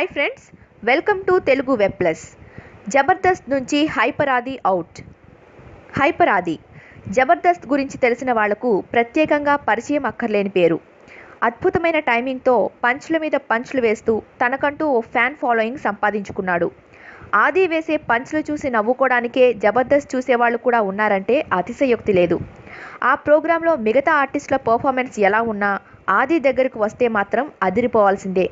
Hi friends welcome to Telugu web plus Jabardasth నుంచి hyper ఆది out hyper ఆది జబర్దస్త్ గురించి తెలిసిన వాళ్ళకు ప్రత్యేకంగా పరిచయం అక్కర్లేని పేరు. అద్భుతమైన టైమింగ్తో పంచ్ల మీద పంచ్లు వేస్తూ తనకంటూ ఓ ఫ్యాన్ ఫాలోయింగ్ సంపాదించుకున్నాడు. ఆది వేసే పంచ్లు చూసి నవ్వుకోవడానికే జబర్దస్త్ చూసేవాళ్ళు కూడా ఉన్నారంటే అతిశయోక్తి లేదు. ఆ ప్రోగ్రాంలో మిగతా ఆర్టిస్టుల పర్ఫార్మెన్స్ ఎలా ఉన్నా ఆది దగ్గరకు వస్తే మాత్రం అదిరిపోవాల్సిందే.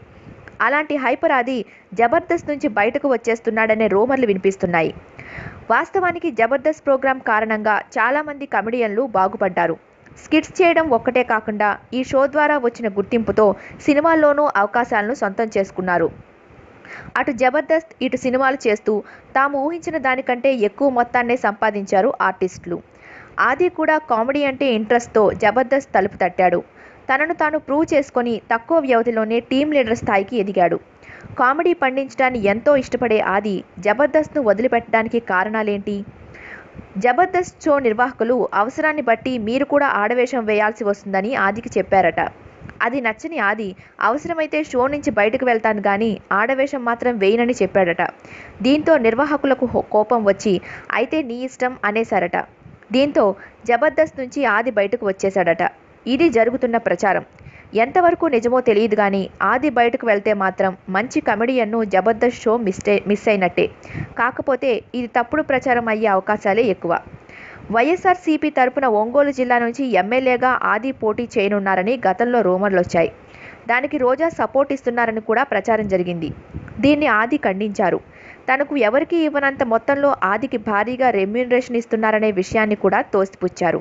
అలాంటి హైపర్ ఆది జబర్దస్త్ నుంచి బయటకు వచ్చేస్తున్నాడనే రూమర్లు వినిపిస్తున్నాయి. వాస్తవానికి జబర్దస్త్ ప్రోగ్రాం కారణంగా చాలామంది కమెడియన్లు బాగుపడ్డారు. స్కిట్స్ చేయడం ఒక్కటే కాకుండా ఈ షో ద్వారా వచ్చిన గుర్తింపుతో సినిమాల్లోనూ అవకాశాలను సొంతం చేసుకున్నారు. అటు జబర్దస్త్ ఇటు సినిమాలు చేస్తూ తాము ఊహించిన దానికంటే ఎక్కువ మొత్తాన్నే సంపాదించారు ఆర్టిస్టులు. ఆది కూడా కామెడీ అంటే ఇంట్రెస్ట్తో జబర్దస్త్ తలుపు తట్టాడు. తనను తాను ప్రూవ్ చేసుకొని తక్కువ వ్యవధిలోనే టీం లీడర్ స్థాయికి ఎదిగాడు. కామెడీ పండించడాన్ని ఎంతో ఇష్టపడే ఆది జబర్దస్త్ను వదిలిపెట్టడానికి కారణాలేంటి? జబర్దస్త్ షో నిర్వాహకులు అవసరాన్ని బట్టి మీరు కూడా ఆడవేషం వేయాల్సి వస్తుందని ఆదికి చెప్పారట. అది నచ్చని ఆది అవసరమైతే షో నుంచి బయటకు వెళ్తాను కానీ ఆడవేషం మాత్రం వేయనని చెప్పాడట. దీంతో నిర్వాహకులకు కోపం వచ్చి అయితే నీ ఇష్టం అనేశారట. దీంతో జబర్దస్త్ నుంచి ఆది బయటకు వచ్చేశాడట. ఇది జరుగుతున్న ప్రచారం. ఎంతవరకు నిజమో తెలియదు కానీ ఆది బయటకు వెళ్తే మాత్రం మంచి కమెడియన్ను జబర్దస్త్ షో మిస్టే మిస్ అయినట్టే. కాకపోతే ఇది తప్పుడు ప్రచారం అయ్యే అవకాశాలే ఎక్కువ. వైఎస్ఆర్సీపీ తరపున ఒంగోలు జిల్లా నుంచి ఎమ్మెల్యేగా ఆది పోటీ చేయనున్నారని గతంలో రూమర్లు వచ్చాయి. దానికి రోజా సపోర్ట్ ఇస్తున్నారని కూడా ప్రచారం జరిగింది. దీన్ని ఆది ఖండించారు. తనకు ఎవరికీ ఇవ్వనంత మొత్తంలో ఆదికి భారీగా రెమ్యూనరేషన్ ఇస్తున్నారనే విషయాన్ని కూడా తోసిపుచ్చారు.